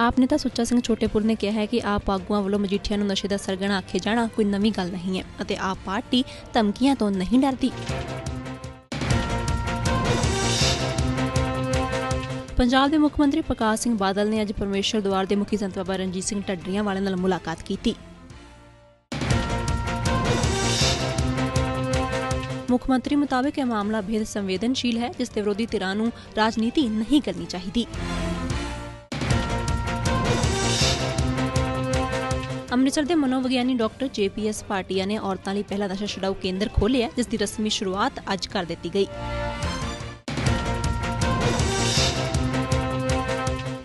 ਆਪ ਨੇਤਾ ਸੁੱਚਾ ਸਿੰਘ ਛੋਟੇਪੁਰ ਨੇ ਕਿਹਾ ਹੈ ਕਿ ਆਪ ਆਗੂਆਂ ਵੱਲੋਂ ਮਜੀਠੀਆ ਨੂੰ ਨਸ਼ੇ ਦਾ ਸਰਗਣਾ ਆਖੇ ਜਾਣਾ ਕੋਈ ਨਵੀਂ ਗੱਲ ਨਹੀਂ ਹੈ ਅਤੇ ਆਪ ਪਾਰਟੀ ਧਮਕੀਆਂ ਤੋਂ ਨਹੀਂ ਡਰਦੀ। ਪੰਜਾਬ ਦੇ ਮੁੱਖ ਮੰਤਰੀ ਪ੍ਰਕਾਸ਼ ਸਿੰਘ ਬਾਦਲ ਨੇ ਅੱਜ ਪਰਮੇਸ਼ਰ ਦੁਆਰ ਦੇ ਮੁਖੀ ਸੰਤ ਬਾਬਾ ਰਣਜੀਤ ਸਿੰਘ ਢੱਡਰੀਆਂ ਵਾਲੇ ਨਾਲ ਮੁਲਾਕਾਤ ਕੀਤੀ। ਮੁੱਖ ਮੰਤਰੀ ਮੁਤਾਬਕ ਇਹ ਮਾਮਲਾ ਬੇहद ਸੰਵੇਦਨਸ਼ੀਲ ਹੈ, ਜਿਸ ਤੇ ਵਿਰੋਧੀ ਧਿਰਾਂ ਨੂੰ ਰਾਜਨੀਤੀ ਨਹੀਂ ਕਰਨੀ ਚਾਹੀਦੀ। ਅੰਮ੍ਰਿਤਸਰ ਦੇ ਮਨੋਵਿਗਿਆਨੀ ਡਾਕਟਰ ਜੇਪੀਐਸ ਪਾਟਿਆ ਨੇ ਔਰਤਾਂ ਲਈ ਪਹਿਲਾ ਨਸ਼ਾ ਛੁਡਾਊ ਕੇਂਦਰ ਖੋਲ੍ਹਿਆ, ਜਿਸ ਦੀ ਰਸਮੀ ਸ਼ੁਰੂਆਤ ਅੱਜ ਕਰ ਦਿੱਤੀ ਗਈ।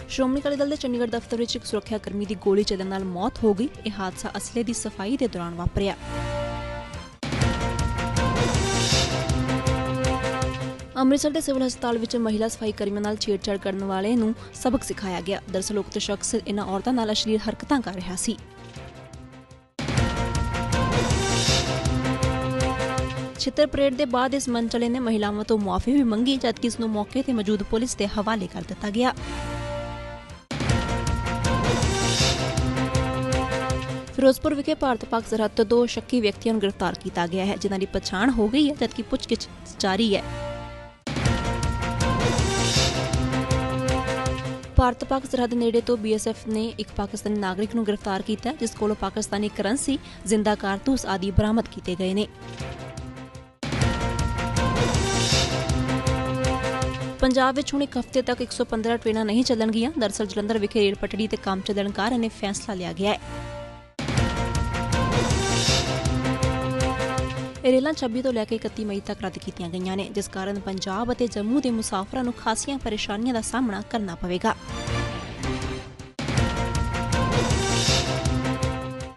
ਸ਼੍ਰੋਮਣੀ ਅਕਾਲੀ ਦਲ ਦੇ ਚੰਡੀਗੜ੍ਹ ਦਫ਼ਤਰ ਵਿੱਚ ਇੱਕ ਸੁਰੱਖਿਆ ਕਰਮੀ ਦੀ ਗੋਲੀ ਚੱਲਣ ਨਾਲ ਮੌਤ ਹੋ ਗਈ। ਇਹ ਹਾਦਸਾ ਅਸਲੇ ਦੀ ਸਫ਼ਾਈ ਦੇ ਦੌਰਾਨ ਵਾਪਰਿਆ। ਅੰਮ੍ਰਿਤਸਰ ਦੇ ਸਿਵਲ ਹਸਪਤਾਲ ਵਿੱਚ ਮਹਿਲਾ ਸਫ਼ਾਈ ਕਰਮੀਆਂ ਨਾਲ ਛੇੜਛਾੜ ਕਰਨ ਵਾਲੇ ਨੂੰ ਸਬਕ ਸਿਖਾਇਆ ਗਿਆ। ਦਰਸਲ ਉਕਤ ਸ਼ਖਸ ਇਹਨਾਂ ਔਰਤਾਂ ਨਾਲ ਅਸ਼ਲੀਲ ਹਰਕਤਾਂ ਕਰ ਰਿਹਾ ਸੀ। ਛਿੱਤਰ ਪਰੇਡ ਦੇ ਬਾਅਦ ਇਸ ਮੰਚ ਨੇ ਮਹਿਲਾਵਾਂ ਤੋਂ ਮੁਆਫੀ ਵੀ ਮੰਗੀ, ਜਦਕਿ ਇਸ ਨੂੰ ਮੌਕੇ ਤੇ ਮੌਜੂਦ ਪੁਲਿਸ ਦੇ ਹਵਾਲੇ ਕਰ ਦਿੱਤਾ ਗਿਆ। ਫਿਰੋਜ਼ਪੁਰ ਵਿਖੇ ਭਾਰਤ-ਪਾਕ ਸਰਹੱਦ ਤੋਂ ਦੋ ਸ਼ੱਕੀ ਵਿਅਕਤੀਆਂ ਨੂੰ ਗ੍ਰਿਫਤਾਰ ਕੀਤਾ ਗਿਆ ਹੈ, ਜਿਨ੍ਹਾਂ ਦੀ ਪਛਾਣ ਹੋ ਗਈ ਹੈ, ਜਦਕਿ ਪੁੱਛਗਿੱਛ ਜਾਰੀ ਹੈ। ਭਾਰਤ-ਪਾਕ ਸਰਹੱਦ ਨੇੜੇ ਤੋਂ ਬੀਐਸਐਫ ਨੇ ਇੱਕ ਪਾਕਿਸਤਾਨੀ ਨਾਗਰਿਕ ਨੂੰ ਗ੍ਰਿਫਤਾਰ ਕੀਤਾ, ਜਿਸ ਕੋਲੋਂ ਪਾਕਿਸਤਾਨੀ ਕਰੰਸੀ, ਜ਼ਿੰਦਾ ਕਾਰਤੂਸ ਆਦਿ ਬਰਾਮਦ ਕੀਤੇ ਗਏ ਨੇ। ਪੰਜਾਬ ਵਿੱਚ ਹੁਣ ਇੱਕ ਹਫ਼ਤੇ ਤੱਕ 115 ਟ੍ਰੇਨਾਂ ਨਹੀਂ ਚੱਲਣਗੀਆਂ। ਦਰਅਸਲ ਜਲੰਧਰ ਵਿਖੇ ਰੇਲ ਪਟੜੀ ਤੇ ਕੰਮ ਚੱਲਣ ਕਾਰਨ ਇਹ ਫੈਸਲਾ ਲਿਆ ਗਿਆ ਹੈ। ਇਹ ਰੇਲਾਂ 26 ਤੋਂ ਲੈ ਕੇ 31 ਮਈ ਤੱਕ ਰੱਦ ਕੀਤੀਆਂ ਗਈਆਂ ਨੇ, ਜਿਸ ਕਾਰਨ ਪੰਜਾਬ ਅਤੇ ਜੰਮੂ ਦੇ ਮੁਸਾਫਰਾਂ ਨੂੰ ਖਾਸੀਆਂ ਪਰੇਸ਼ਾਨੀਆਂ ਦਾ ਸਾਹਮਣਾ ਕਰਨਾ ਪਵੇਗਾ।